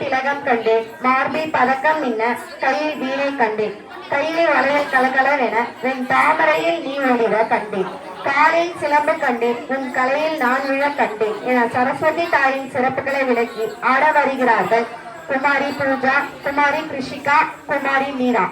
திலகம் கண்டேன். மார்பில் பதக்கம் மின்ன கையில் வீணை கண்டேன். கையிலே வளையல் கலகலவென என் தாமரையில் நீ ஒளிர கண்டேன். காலில் சிலம்பு கண்டேன். உன் கலையில் நான் விழ கண்டேன் என சரஸ்வதி தாயின் சிறப்புகளை விளக்கி ஆட வருகிறார்கள். குமாரி பூஜா குமாரி கிருஷிகா குமாரி மீரா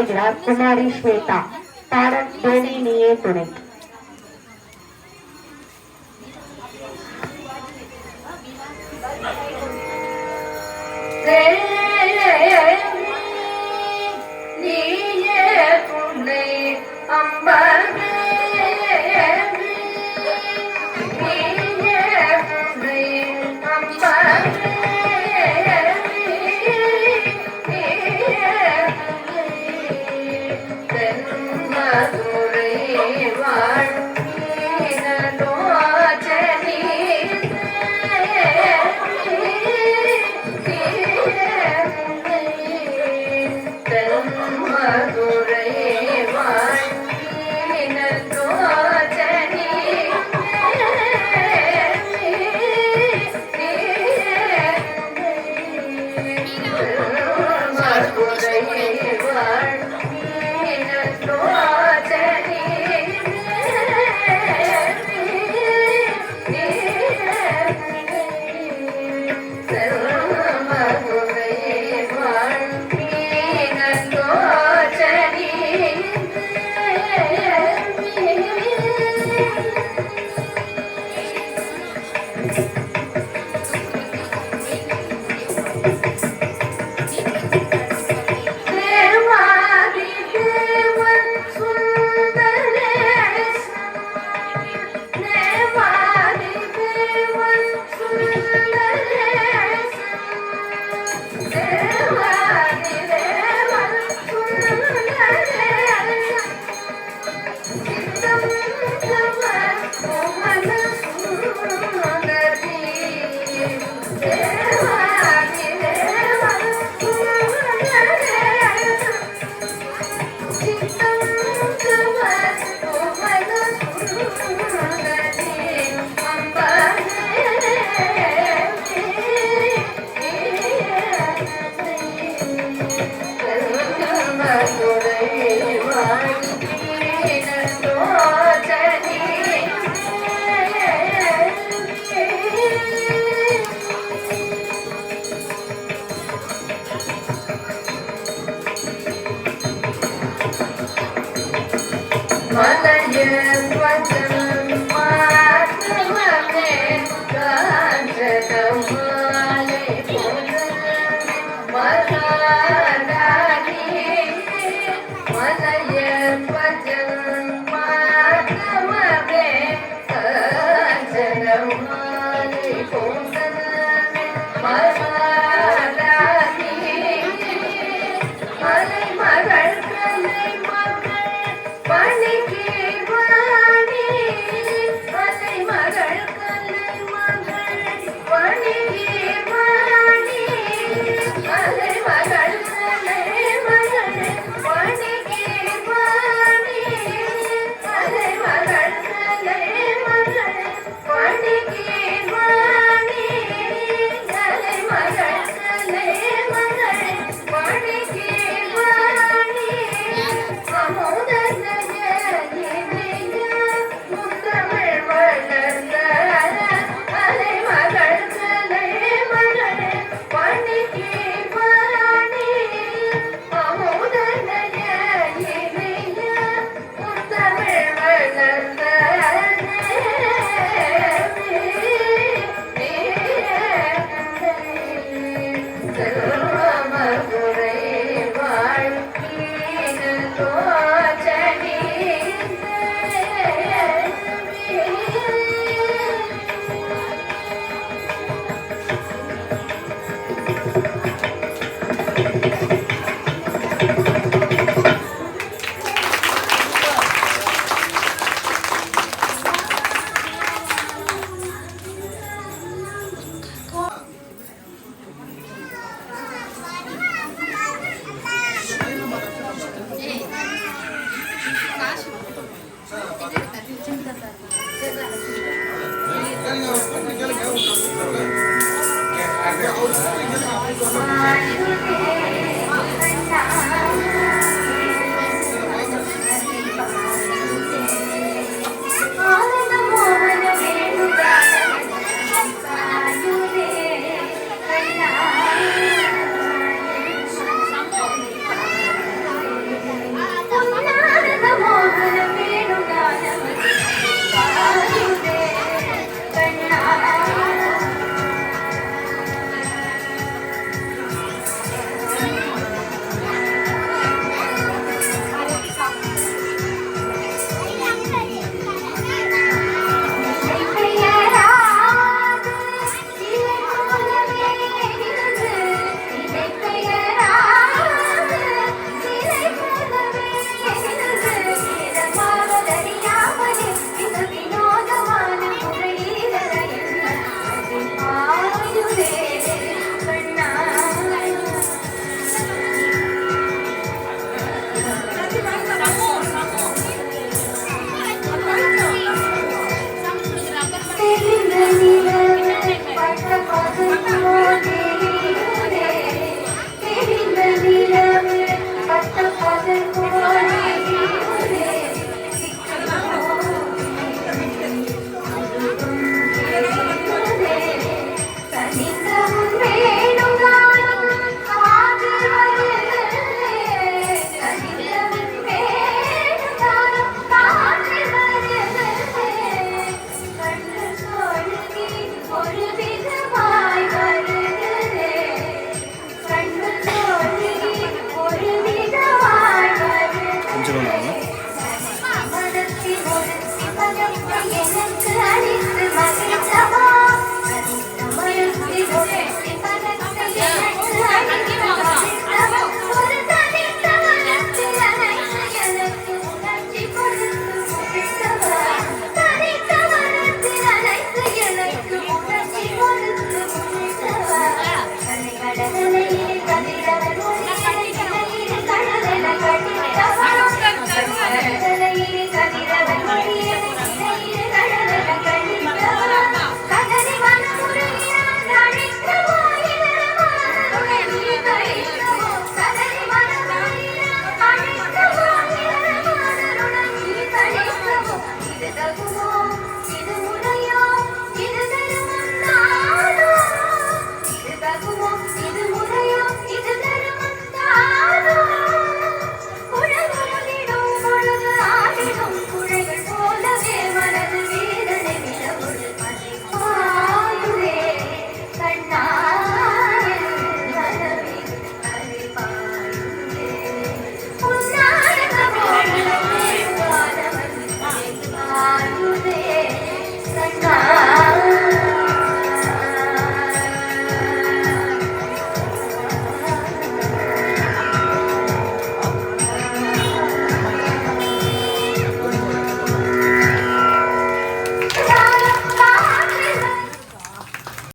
कुमारी श्वेता तारक देवी लिए तुरंत Thank you.